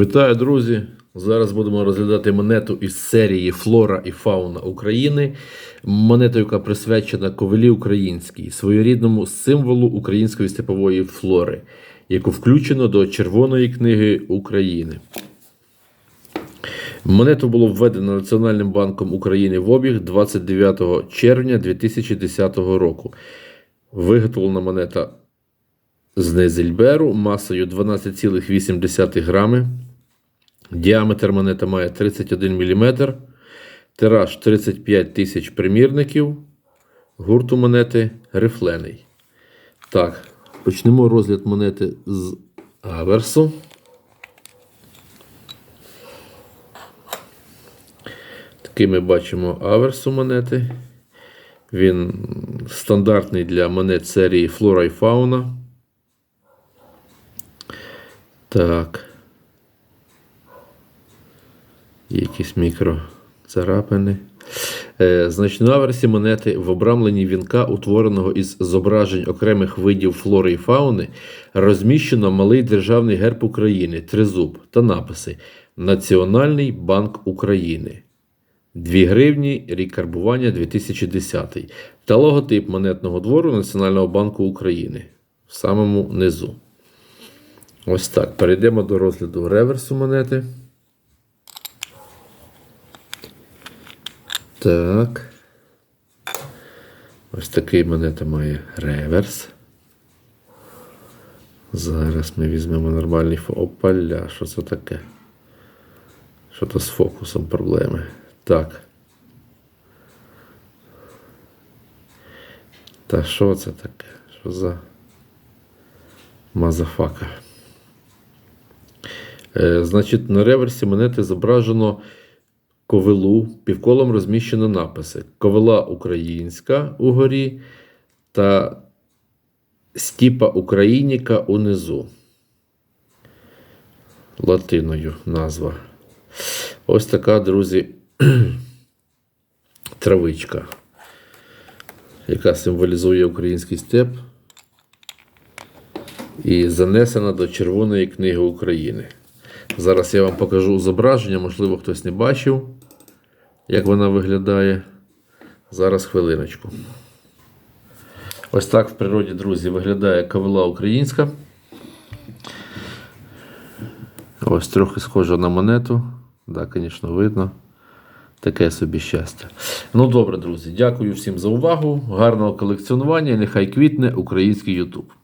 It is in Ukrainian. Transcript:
Вітаю, друзі! Зараз будемо розглядати монету із серії Флора і Фауна України. Монета, яка присвячена ковилі українській, своєрідному символу української степової флори, яку включено до Червоної книги України. Монету було введено Національним банком України в обіг 29 червня 2010 року. Виготовлена монета з Незельберу масою 12,8 грами. Діаметр монета має 31 мм. Тираж 35 тисяч примірників. Гурт у монети рифлений. Так, почнемо розгляд монети з аверсу. Такий ми бачимо аверсу монети. Він стандартний для монет серії Флора і Фауна. Так. Якісь мікроцарапини. Е, значить, на аверсі монети в обрамленні вінка, утвореного із зображень окремих видів флори і фауни, розміщено малий державний герб України, тризуб та написи Національний банк України. 2 гривні, рік карбування 2010 та логотип монетного двору Національного банку України в самому низу. Ось так. Перейдемо до розгляду реверсу монети. Так. Ось такий монета має реверс. Зараз ми візьмемо нормальний фо. Опаля, що це таке? Що то з фокусом проблеми. Так. Та що це таке? Що за мазафака? Е, значить, на реверсі монети зображено ковилу, півколом розміщено написи: Ковила українська угорі та Стіпа Україніка унизу. Латиною назва. Ось така, друзі, травичка, яка символізує український степ і занесена до Червоної книги України. Зараз я вам покажу зображення, можливо, хтось не бачив, як вона виглядає. Зараз хвилиночку. Ось так в природі, друзі, виглядає кавила українська. Ось трохи схожа на монету. Так, да, звісно, видно. Таке собі щастя. Ну, добре, друзі, дякую всім за увагу. Гарного колекціонування. Нехай квітне український YouTube.